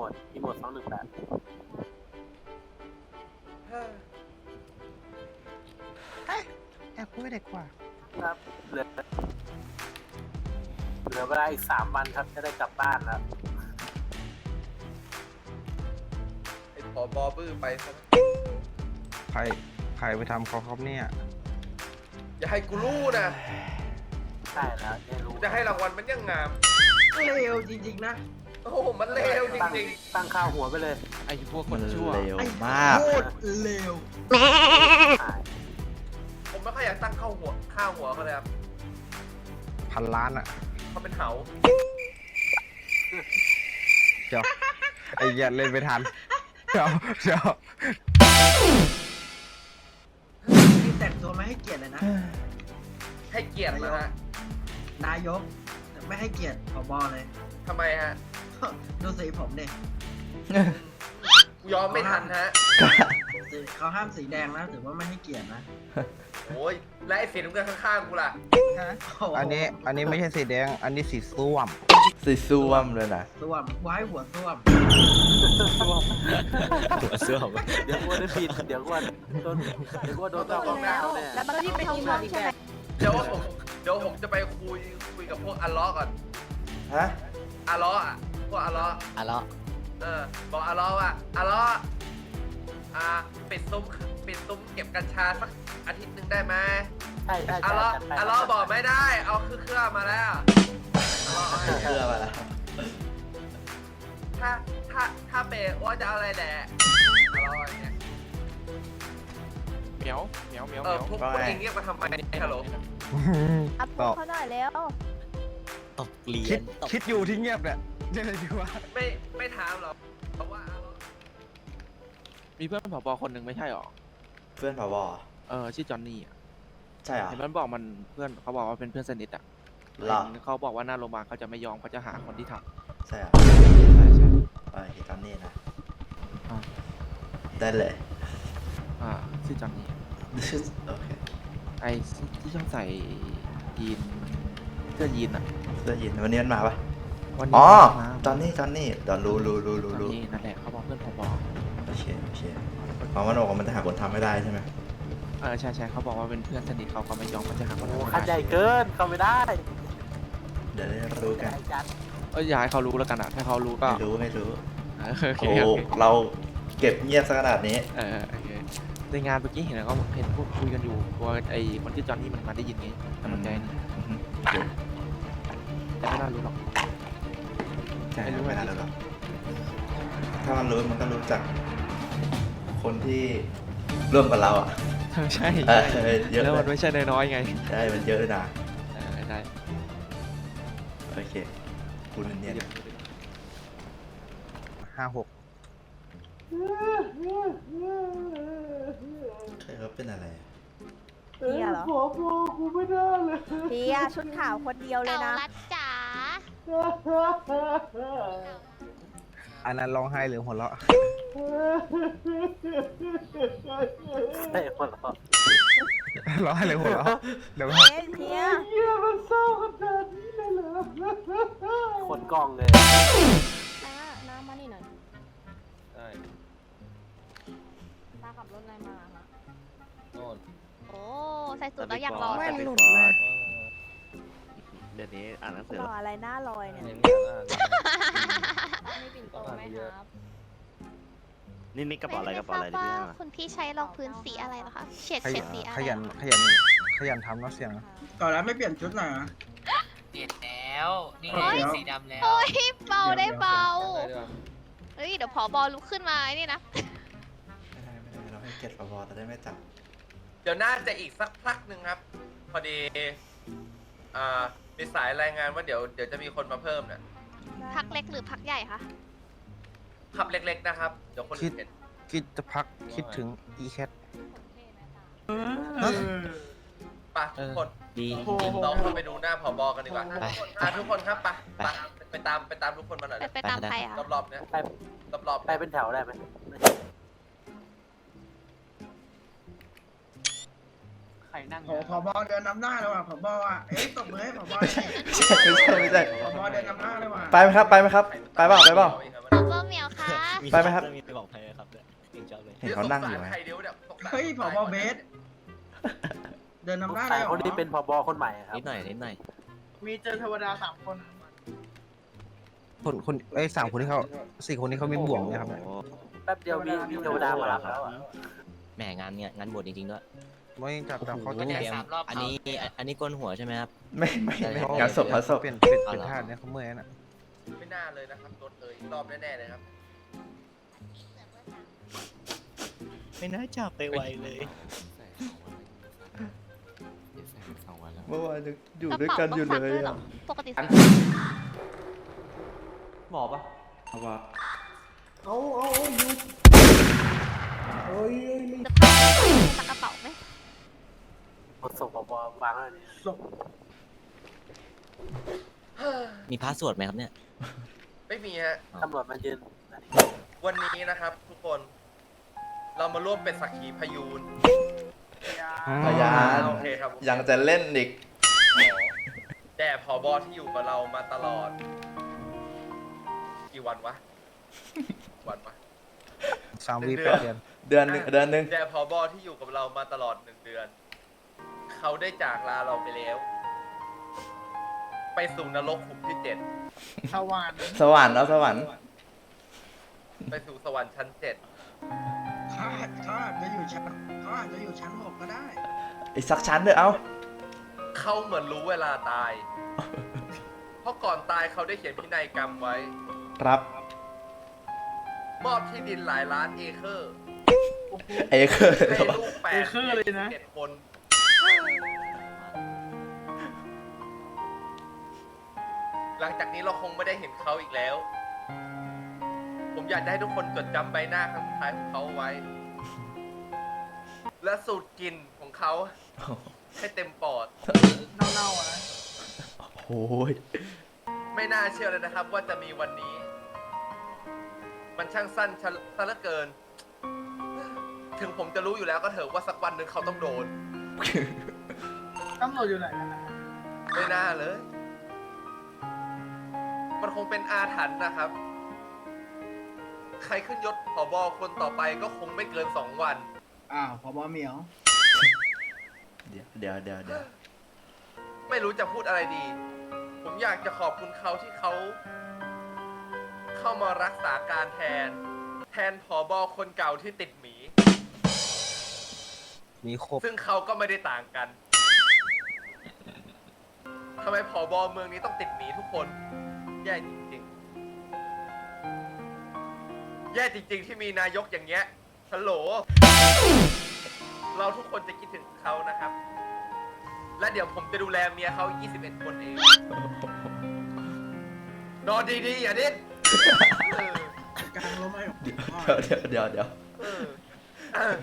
หมดอีโมดสองหนึ่งแปดแอบพูดไม่ได้กว่า ครับเหลือเหลือเวลาอีกสามวันครับจะได้กลับบ้านแล้วไอ้ผอบอบื้อไปซะใคร ใครไปทำเขาครับเนี่ย อย่าให้กูรู้นะใช่แล้วได้รู้จะให้รางวัลมันยังงาม เลวจริงๆนะ โอ้โห มันเลวจตั้งริงตั้งข้าวหัวไปเลยไอ้พวกคนชั่วเร็วไอ้มาก โคตรเลวใช่ๆผมไม่ค่อยอยากตั้งข้าวหัวข้าวหัวเขาเลยครับพันล้านอะเขาเป็นเหาเดี๋ยวไอ้เหี้ยเล่นไม่ทันเดี๋ยวเดี๋ยวนี่แต่งตัวไม่ให้เกียรติเลยนะ ให้เกียรตินะฮะนายกไม่ให้เกียรติผบเลยทำไมฮะ ดูสีผมเนี่ยกูยอมไม่ทันฮะสีเขาห้ามสีแดงนะถือว่าไม่ให้เกียรตินะโอ้ยและไอ้สีน้ำเงินข้างๆกูล่ะโโหอันนี้อันนี้ไม่ใช่สีแดง อันนี้สีส้วม สีส้วมเลยนะส้วมไว้หัวส้วมตัวส้วมเดี๋ยวกลัวได้ผิดเดี๋ยวกลัวโดนเดี๋ยวกลัวโดนตอกกล้องหน้าเอาแน่แล้วมันก็ที่เป็นอีโมดใช่ไหมเดี๋ยวผม เดี๋ยวผมจะไปคุยคุยกับพวกอัลเลาะห์ก่อน ฮะ อัลเลาะห์อะ พวกอัลเลาะห์อะเลาะเออ บอกอัลเลาะห์ว่าอัลเลาะห์อ่าปิดซุ้มปิดซุ้มเก็บกัญชาสักอาทิตย์หนึ่งได้ไหมใช่ใช่อัใช่ลเลาะห์จัดไปอัลเลาะห์บอกไม่ได้ เอาเครื่องเครื่องมาแล้วอัลเลาะห์เอาให้เชื่อมาแล้วถ้าถ้าถ้าเปย์ว่าจะเอาอะไรแหละอัลเลาะห์อย่างเงี้ยเหมียวเหมียวเหมียวเอเหมีอยวพวกพวกเองเรียกมาทำไมฮัลโหลอัพพูดเขาหน่อยแล้วตกเลียคิดนตกคิดอยู่ที่เงียบเนี่ย จะได้ดีว่าไม่ไม่ถามหรอกเพราะว่าอัลเลาะห์มีเพื่อนผบคนหนึ่งไม่ใช่หรอ เพื่อนผบเออชื่อจอห์นนี่อะใช่เหรอเห็นมันบอกมันเพื่อนเขาบอกว่าเป็นเพื่อนสนิทอะหรอเห็นเขาบอกว่าหน้าโรงพยาบาลเขาจะไม่ยอมเขาจะหาคนที่ทำใช่เหรอใช่ใช่เออที่ตอนนี้นะอ่าได้เลย อ่าชื่อจอห์นนี่โอเคไอ้ที่ชอบใส่ยีนเสื้อยีนอะเสื้อยีนวันนี้มันมาปะ วันนี้อ๋อมาตอนนี้ตอนนี้เดี๋ยวรู้รู้รู้จรู้อห์นรู้นี่นั่นแหละเขาบอกเพื่อนผบโอเคโอเคเพราะมันบอกว่ามันจะหาคนทำไม่ได้ใช่ไหมเออใช่ใช่เขาบอกว่าเป็นเพื่อนสนิทเขาก็ไม่ยอมเขาจะหาคนโอ้ทำคันใหญ่เกินเข้าไม่ได้เดี๋ยวได้รู้กันใหญ่จัดเอออย่าให้เขารู้แล้วกันอะถ้าเขารู้ก็ไม่รู้ไม่รู้เออโอเคโอ้โอโหเคเราเก็บเงียบสักขนาดนี้ เออโอเคในงานเมื่อกี้เห็นเขาเห็นพูดคุยกันอยู่ว่าไอ้คนที่จอห์นนี่มันมาได้ยินไงกำลังใจนี่อือฮึแต่ไม่น่ารู้หรอกใช่ไม่รู้ไม่อะน่ารู้หรอกถ้ามันรู้มันก็รู้จัก คนที่ร่วมกับเราอะ เออใช่เอใช่อเยอะแล้วมันเลยไม่ใช่น้อยๆไงใช่ มันเยอะเลยนะเออได้โอเค คุณเนียนห้าหกใครเขาเป็นอะไรอะเพียเหรอ ขอพอกูไม่ได้เลย เพียชุดขาวคนเดียวเลยเก่านะ รัดจ๋า อันนั้นร้องไห้หรือหัวเราะใช่คนละร้องไห้หรือหัวเราะเดี๋ยวเพียเพียคนกล้องเลยน้าน้ามานี่หน่อยใช่น้าขับรถอะไรมาคะโน่นโอ้ ใส่สูตรแล้วอยากลองแว่นหลุดเลยเดี๋ยวนี้อ่านหนังสือรออะไรหน้าลอยเนี่ยยังไม่อ่านมีปิ่นโตไหมครับนี่นี่กระเป๋าอะไรกระเป๋าอะไรม่ที่ทพี่บให้ว่ามาคุณพี่ใช้รองพื้นสีอะไรเหรอคะ เฉดขเฉยัดนสีอะไรขยันเหรอขยันขยันทำเนาะเสียงนะก่อนแล้วไม่เปลี่ยนชุดหน่อยเหรอ เปลี่ยนแล้ว นี่เฮ้ไงยสีดำแล้ว โอ้ยเบาได้เบาได้ด้วยเฮ้ย เดี๋ยวผอบอลุกขึ้นมาไอ้นี่นะ ไม่ได้ไม่ได้เราให้เกียรติผบแต่ได้ไม่จับ เดี๋ยวน่าจะอีกสักพักหนึ่งครับ พอดีอ่า มีสายรายงานว่าเดี๋ยวเดี๋ยวจะมีคนมาเพิ่มเนี่ยพักเล็กหรือพักใหญ่คะ ขับเล็กๆนะครับ เดี๋ยวคนอื่นเห็นคิดจะพักคิดถึง e cat ไปทุกคนดีเราเข้าไปดูหน้าผอบอกันดีกว่าไป อะทุกคนครับไปไปไปไปตามไปตามทุกคนมาหน่อยไปไปตามใครอะ รอบๆเนี้ยไป รอบๆไปเป็นแถวได้ไหม ใครนั่งโหผบเดินนำหน้าเลยว่ะผบอะเอ้ยตบมือให้ผบไม่ใช่ไม่ใช่ไม่ใช่ผบเดินนำหน้าเลยว่ะไปไหมครับไปไหมครับ ไปเปล่าไปเปล่าผบอเหมียวคไปไหมครับ มีบอกใครครับเนี่ยเองชอบเลยเห็นเขานั่งอยู่ไหม ใครเดียวเนี่ยสงสารเฮ้ยผบเบส เดินนำหน้าใครได้เหรคอนที่เป็นผบคนใหม่ครับนิดหน่อยนิดหน่อยมีเจอเทวดาสามคนคนคนไอ้ยสามคนที่เขาสี่คนนี้เขามีบ่วงไหมครับเนี่ยแป๊บเดียวมีมีเทวดามารับแล้วอะแหมงานเนี่ยงานบวชจริงๆด้วย ไม่จับจับเขาก็ต้องเตเปรีลี่ยยมนสามรอบอันนี้อันอันนี้โกนหัวใช่ไหมครับ ไม่ไม่ไม่เขางานศพงานศพเปลี่ยนเปลี่ยนเอาเป็นเหรอท่าเนี่ยเขาเมื่อยน่ะไม่น่าเลยนะครับโดนเอ่ยอีกรอบแน่ๆเลยครับไม่น่าจับไปไวเลยเมื่อวานยังอยู่กระด้วยเป๋ากันต้ออยู่งซักเลด้วยยเหรออะปกติซักหมอปะเอาว่าจะพาไปซักกระเป๋าไหม คนส่งผบวางแล้วเนี่ยมีพาสวดไหมครับเนี่ย ไม่มีฮะ ตำรวจมายืนวันนี้นะครับทุกคน เรามาร่วมเป็นสักขีพยูนพยาน โอเคครับยังจะเล่นอีกแต่ผอบอที่อยู่กับเรามาตลอด กี่วันวะ วันวะ สามวีเดืแปอนดเดือน เดือนหนึ่งเดือนหนึ่งแต่ผอบอที่อยู่กับเรามาตลอดหนึ่งเดือน เขาได้จากลาเราไปแล้ว ไปสู่นรกขุมที่เจ็ดสวรรค์สวรรค์เอาสวรรค์ไปสู่สวรรค์ชั้นเจ็ดเขาอาจเขาอาจจะอยู่ชั้นเขาอาจจะอยู่ชั้นหกก็ได้อีกสักชั้นเถอะเอาเขาเหมือนรู้เวลาตาย เพราะก่อนตายเขาได้เขียนพินัยกรรมไว้ ครับ มอบที่ดินหลายล้านเอเคอร์เอเคอร์ให้ลูกแปดเจ็ดคน หลังจากนี้เราคงไม่ได้เห็นเขาอีกแล้ว ผมอยากจะให้ทุกคนจดจำใบหน้าครั้งสุดท้ายของเขาเอาไว้ และสูตรกลิ่นของเขาให้เต็มปอด เน่าๆอะนะโอ้ยไม่น่าเชื่อเลยนะครับ ว่าจะมีวันนี้ มันช่างสั้นชะซะเหลือเกิน ถึงผมจะรู้อยู่แล้วก็เถอะว่าสักวันหนึ่งเขาต้องโดน ตำรวจอยู่ไหนกันนะ ไม่น่าเลย มันคงเป็นอาถรรพ์นะครับ ใครขึ้นยศผอบอคนต่อไปก็คงไม่เกินสองวัน อ้าวพบเหมียว เดี๋ยวเดี๋ยวเดี๋ยวเดี๋ยวไม่รู้จะพูดอะไรดี ผมอยากจะขอบคุณเขาที่เขา เข้ามารักษาการแทน แทนผอบอคนเก่าที่ติดหมี มีครบซึ่งเขาก็ไม่ได้ต่างกัน ทำไมผอบอเมืองนี้ต้องติดหมีทุกคน แย่จริงๆ แย่จริง ๆ ที่มีนายกอย่างเงี้ยฮัลโหล เราทุกคนจะคิดถึงเขานะครับ และเดี๋ยวผมจะดูแลเมียเขา 21 คนเอง นอนดีๆ อย่าดิ้นเออ กลางลมไอ้เดี๋ยวเดี๋ยวเดี๋ยวเดี๋ยวเออเออ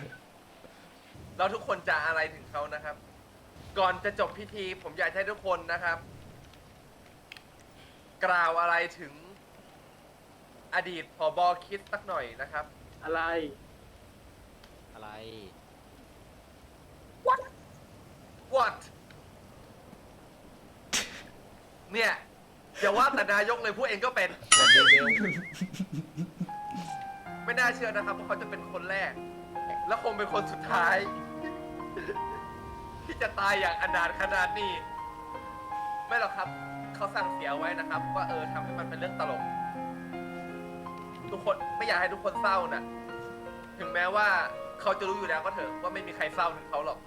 เราทุกคนจะอะไรถึงเขานะครับ ก่อนจะจบพิธีผมอยากให้ทุกคนนะครับ กล่าวอะไรถึงอดีตผอบอคิดสักหน่อยนะครับ อะไร อะไร what เนี่ยอย่าว่าแต่นายกเลยผู้เองก็เป็นวันเดวิลไม่น่าเชื่อนะครับว่าเขาจะเป็นคนแรก และคงเป็นคนสุดท้าย ที่จะตายอย่างอนาถขนาดนี้ ไม่หรอกครับ เขาสั่งเสียไว้นะครับ ว่าเออทำให้มันเป็นเรื่องตลก ทุกคนไม่อยากให้ทุกคนเศร้านะถึงแม้ว่าเขาจะรู้อยู่แล้วก็เถอะว่าไม่มีใครเศร้าถึงเขาหรอก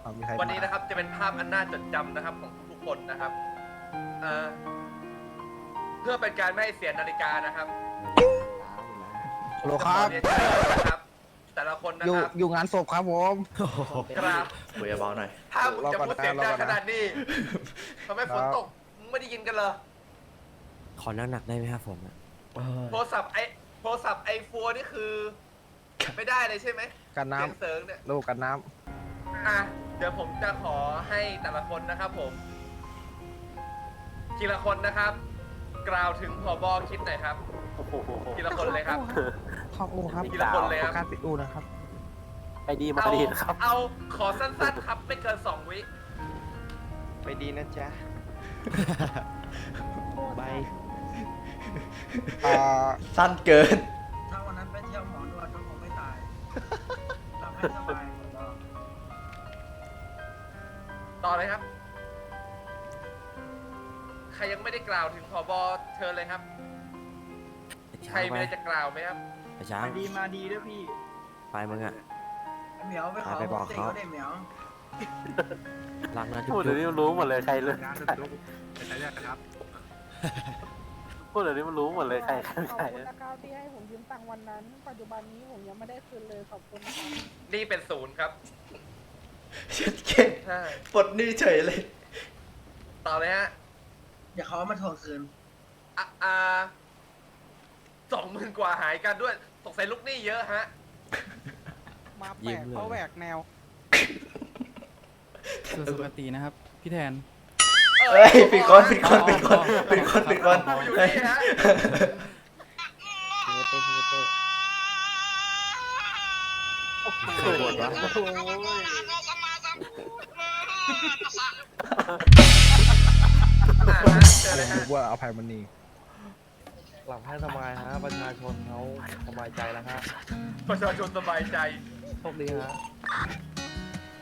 เอามีใครวันนี้มานะครับจะเป็นภาพอันน่าจดจำนะครับ ของทุกๆคนนะครับเอ่อเพื่อเป็นการไม่ให้เสียนาฬิกานะครับฮัลโหลครับขอเรียนเชิญนะครับ แต่ละคนนะอยู่ครับอยู่งานศพครับผมกราบคุยเบาๆหน่อย ถ้ามึงจะพูดเสียงดังรอก่อนนะขนาดนี้ทำไมฝนตกมึงไม่ได้ยินกันเหรอขอหนักๆได้ไหมครับผมโทรศัพท์ไอโทรศัพท์ไอโฟนนี่คือ ไม่ได้เลยใช่ไหมกันน้เสียงเสิงเนี่ยำลูกกันน้อะเดี๋ยวผมจะขอให้แต่ละคนนะครับผม ทีละคนนะครับ กล่าวถึงผอบอคิดหน่อยครับโอ้โหทีละคนเลยครับำ เข้าอูครับทีละคนเลยครับการปิดอูนะครับ ไปดีมาเอาดีนะครับ เอาขอสั้นๆครับไม่เกินสองวิไปดีนะจ๊ะบายอ่า สั้นเกิน ถ้าวันนั้นไปเที่ยวหมอนวดก็คงไม่ตายหลับให้สบายผมบอกต่อเลยครับ ใครยังไม่ได้กล่าวถึงผบเชิญเลยครับ ใครเช้ามีไปอะไรจะกล่าวไหมครับ ไปเช้าดีมาดีด้วยพี่ไปมึงอะเหมียวไปขอไปบอกติเขาเขา ได้เหมียวรักนะจุ๊พูดบเดี๋ยวนี้มันรู้หมดเลยใครเลยพูดเดี๋ยวนี้มันรู้หมดเลยใครใครขอบใครคุณนะครับที่ให้ผมยืมตังค์วันนั้น ปัจจุบันนี้ผมยังไม่ได้คืนเลยขอบคุณครับนี่เป็นศูนย์ครับเช็ดเก่งใช่ปลดหนี้เฉยเลย ต่อเลยฮะ เดี๋ยวเขาเอามาทวงคืน อะอ่า สองหมื่นกว่าหายกันด้วยสงสัยลูกหนี้เยอะฮะ มาแปยิ้ลมกเลยเขาแหวกแนวสุสุกตินะครับ พี่แทน เอ้ยปิดคนปิดคนปิดคนปิดคนปิดคนอยู่นี่ฮะพี่เต้พี่เต้เคยบ่นวะ อ่าฮะเจอเลยฮะรู้ว่าอภัยมณี หลับให้สบายฮะประชาชนเขาสบายใจแล้วฮะประชาชนสบายใจ โชคดีฮะ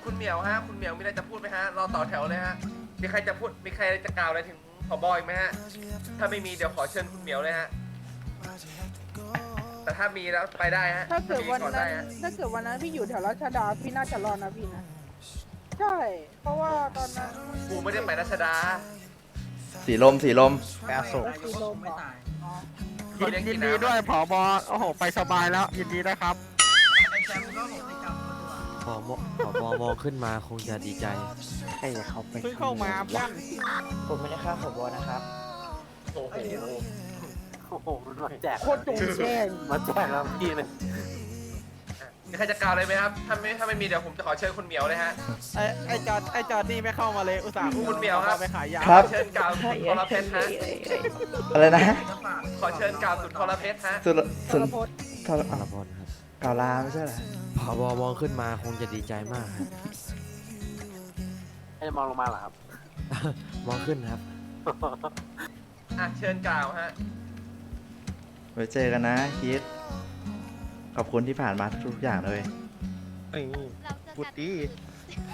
คุณเหมียวฮะ คุณเหมียวมีอะไรจะพูดไหมฮะ รอต่อแถวเลยฮะ มีใครจะพูด มีใครจะกล่าวอะไรถึงผบอีกไหมฮะ ถ้าไม่มีเดี๋ยวขอเชิญคุณเหมียวเลยฮะ แต่ถ้ามีแล้วไปได้ฮะถ้าเกิดวันมีอนนั้ได้นฮะถ้าเกิดวันนั้นพี่อยู่แถวราชดาพี่น่าจะรอดนะพี่นะใช่ เพราะว่าตอนนั้นกูไม่ได้ไปรัชดา สีลมสีลม แปดศพนายกก็คงไม่ตายเขาเลี้ ยงยิกินนดีน้ำด้วยผอบอโอ้โห ไปสบายแล้ว ยินดีด้วยครับไอ้แชมป์ก็ผมไปกลับมาตัวพอมพอมมองขึ้นมาคงจะดีใจ ให้เขาไปเพิ่งเข้ามาเพื่อนผมไม่ได้ฆ่าผบนะครับ โอ้โหโอ้โหมันมาแจกโคตรจงเช่นมาแจกเราพี่เลย มีใครจะกล่าวอะไรไหมครับ ถ้าไม่ถ้าไม่มีเดี๋ยวผมจะขอเชิญคุณเหมียวเลยฮะ ไอ้ไอ้จอดไอ้จอดนี่ไม่เข้ามาเลยอุตส่าห์คุณเหมียวครับ อาไปขายยาครับ เชิญกล่าวสุนทรเพชรฮะ อะไรนะจะฝากขอเชิญกล่าวสุนทรเพชรฮะ สุดสุดพจน์ทรพลพลครับกล่าวลาไม่ใช่เหรอพอบมองขึ้นมาคงจะดีใจมากครับให้มองลงมาเหรอครับ มองขึ้นครับ อะเชิญกล่าวฮะ ไว้เจอกันนะคิด ขอบคุณที่ผ่านมาทุกๆอย่างเลยนี่เราจะพูดจัดดี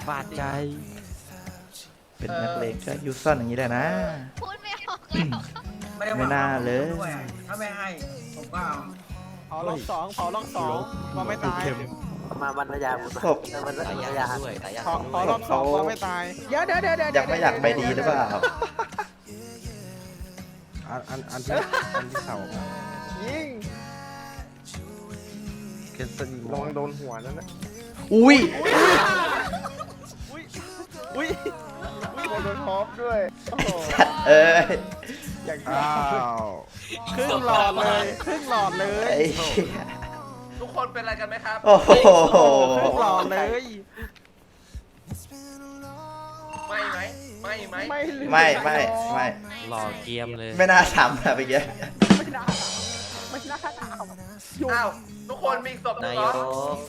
บาดใจ เป็นนักเลงก็ยุซ่อนอย่างนี้แหละนะ พูดไม่ออกเลยเหรอไม่ได้หวังไม่น่าเลย ด้วยถ้าไม่ให้ผมก็เอาเผาลองสองเผาลองสองว่าไม่ตายมาบรรยายหมดศพบรรตายยายากด้วยตายากเผาเผาลองสองว่าไม่ตายเดี๋ยวเดี๋ยวเดี๋ยวเดี๋ยวอยากไม่อยากไปดีหรือเปล่า อันอันอันที่อันที่เสายิง เคนสนีระวังโดนหัวนั่นนะอุ้ยอุ้ยอุ้ยโดนท็อปด้วยโอ้โหเอ้ยอย่างอ้าวครึ่งหลอดเลยครึ่งหลอดเลยไอ้เหี้ยทุกคนเป็นอะไรกันไหมครับ โอ้โหครึ่งหลอดเลยไม่ไหมไม่ไหมไม่เหลือไม่ไม่ไม่หล่อเกรียมเลย ไม่น่าทำอะไปเกี้ไม่ อยู่อ้าวทุกคนมีศพนายเหรอก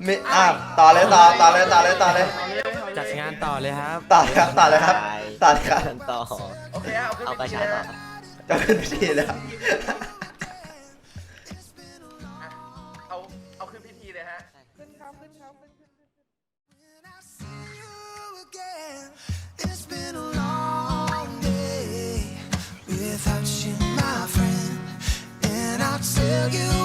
มีอะต่อเลยต่อต่อเลยต่อเลยต่อเลยจัดงานต่อเลยครับต่อเลยครับต่อเลยครับต่อเลยครับต่อ โอเคเอาขึ้นเอาไปกระทีชาเลยต่อฮะครับจะขึ้นพิธีแล้วอะเอาเอาขึ้นพิธีเลยฮะขึ้นครับขึ้นครับขึ้นขึ้นขึ้น It's been a long day without you, my friend. And I'll tell you